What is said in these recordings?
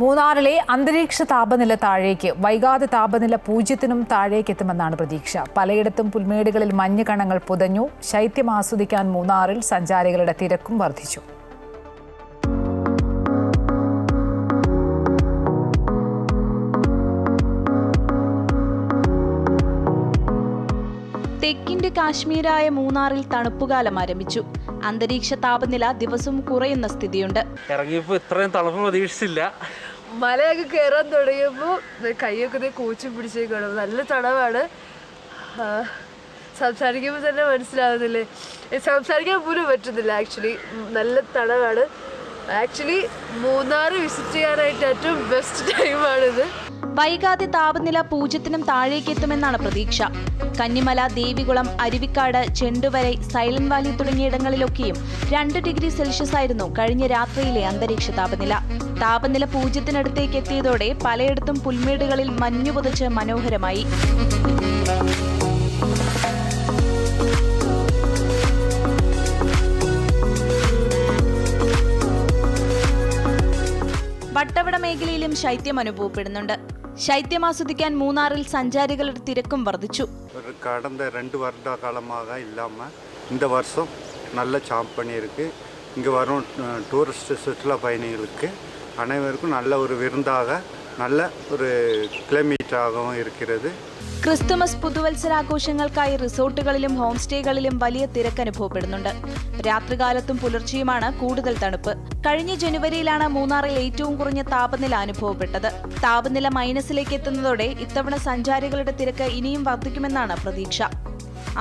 മൂന്നാറിലെ അന്തരീക്ഷ താപനില താഴേക്ക് വൈകാതെ താപനില പൂജ്യത്തിനും താഴേക്ക് എത്തുമെന്നാണ് പ്രതീക്ഷ. പലയിടത്തും പുൽമേടുകളിൽ മഞ്ഞ് കണങ്ങൾ പുതഞ്ഞു ശൈത്യം ആസ്വദിക്കാൻ മൂന്നാറിൽ സഞ്ചാരികളുടെ തിരക്കും വർദ്ധിച്ചു. തെക്കിന്റെ കാശ്മീരായ മൂന്നാറിൽ തണുപ്പുകാലം ആരംഭിച്ചു. അന്തരീക്ഷ താപനില ദിവസവും കുറയുന്ന സ്ഥിതിയുണ്ട്. ഇറങ്ങിയപ്പോൾ ഇത്രയും തണുപ്പ് പ്രതീക്ഷിച്ചില്ല. മലയൊക്കെ കയറാൻ തുടങ്ങിയപ്പോൾ കൈയൊക്കെ കൂച്ചും പിടിച്ചേക്കാണ്. നല്ല തണവാണ്. സംസാരിക്കുമ്പോ സംസാരിക്കുമ്പോൾ തന്നെ മനസ്സിലാവുന്നില്ലേ? സംസാരിക്കാൻ പോലും പറ്റുന്നില്ല ആക്ച്വലി നല്ല തണവാണ്. ആക്ച്വലി മൂന്നാർ വിസിറ്റ് ചെയ്യാനായിട്ട് ഏറ്റവും ബെസ്റ്റ് ടൈമാണിത് വൈകാതെ താപനില പൂജ്യത്തിനും താഴേക്ക് എത്തുമെന്നാണ് പ്രതീക്ഷ. കന്നിമല ദേവികുളം അരുവിക്കാട് ചെണ്ടുവരെ സൈലന്റ് വാലി തുടങ്ങിയിടങ്ങളിലൊക്കെയും രണ്ട് ഡിഗ്രി സെൽഷ്യസ് ആയിരുന്നു കഴിഞ്ഞ രാത്രിയിലെ അന്തരീക്ഷ താപനില. താപനില പൂജ്യത്തിനടുത്തേക്ക് എത്തിയതോടെ പലയിടത്തും പുൽമേടുകളിൽ മഞ്ഞു പുതച്ച് മനോഹരമായി. മേഖലയിലും ശൈത്യം അനുഭവപ്പെടുന്നുണ്ട് ശൈത്യം ആസ്വദിക്കാൻ മൂന്നാറിൽ സഞ്ചാരികളുടെ തിരക്കും വർദ്ധിച്ചു ஒரு கடந்த ரெண்டு வருட காலமாக இல்லாமல் இந்த வருஷம் நல்ல சாம்ப் பண்ணியிருக்கு இங்கே வரும் அஹ், டூரிஸ்ட் சுற்றுலா பயணிகளுக்கு அனைவருக்கும் நல்ல ஒரு விருந்தாக நல்ல ஒரு கிளைமேட்டாகவும் இருக்கிறது ക്രിസ്തുമസ് പുതുവത്സരാഘോഷങ്ങൾക്കായി റിസോർട്ടുകളിലും ഹോം സ്റ്റേകളിലും വലിയ തിരക്ക് അനുഭവപ്പെടുന്നുണ്ട് രാത്രികാലത്തും പുലർച്ചെയുമാണ് കൂടുതൽ തണുപ്പ്. കഴിഞ്ഞ ജനുവരിയിലാണ് മൂന്നാറിൽ ഏറ്റവും കുറഞ്ഞ താപനില അനുഭവപ്പെട്ടത്. താപനില മൈനസിലേക്ക് എത്തുന്നതോടെ ഇത്തവണ സഞ്ചാരികളുടെ തിരക്ക് ഇനിയും വർദ്ധിക്കുമെന്നാണ് പ്രതീക്ഷ.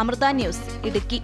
അമൃത ന്യൂസ് ഇടുക്കി.